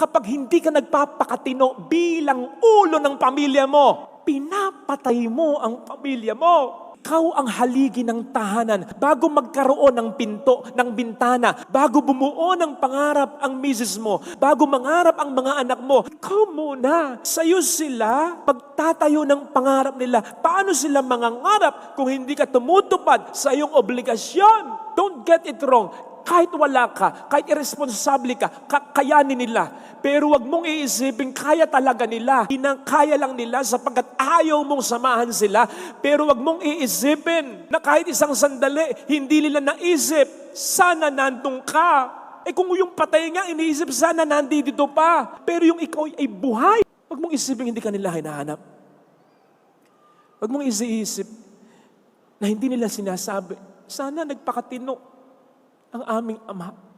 kapag hindi ka nagpapakatino bilang ulo ng pamilya mo, pinapatay mo ang pamilya mo. Ikaw ang haligi ng tahanan bago magkaroon ng pinto, ng bintana, bago bumuo ng pangarap ang misis mo, bago mangarap ang mga anak mo. Ikaw muna. Sa'yo sila pagtatayo ng pangarap nila. Paano sila mangangarap kung hindi ka tumutupad sa iyong obligasyon? Don't get it wrong kahit wala ka, kahit irresponsable ka, ka- kayanin nila. Pero wag mong iisipin, kaya talaga nila. Hinang kaya lang nila sapagkat ayaw mong samahan sila. Pero wag mong iisipin na kahit isang sandali, hindi nila naisip, sana nandun ka. Eh kung yung patay nga, iniisip sana nandito pa. Pero yung ikaw ay buhay. Wag mong isipin hindi ka nila hinahanap. Wag mong isiisip na hindi nila sinasabi, sana nagpakatino ang aming ama.